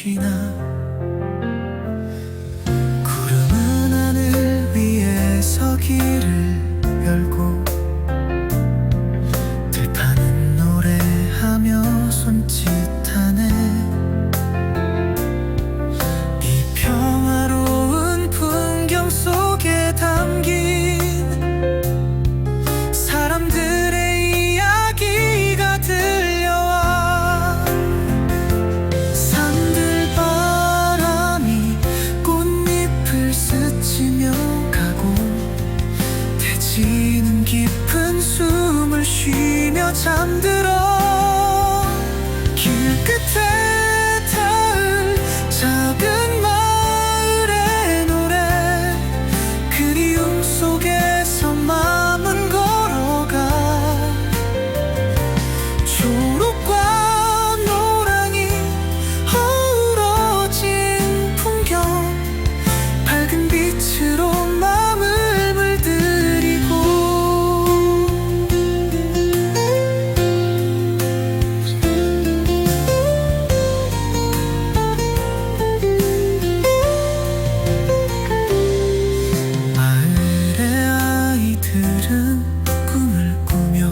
빛이나 구름은 하늘 위에서 길을 열고 잠들어 꿈을 꾸며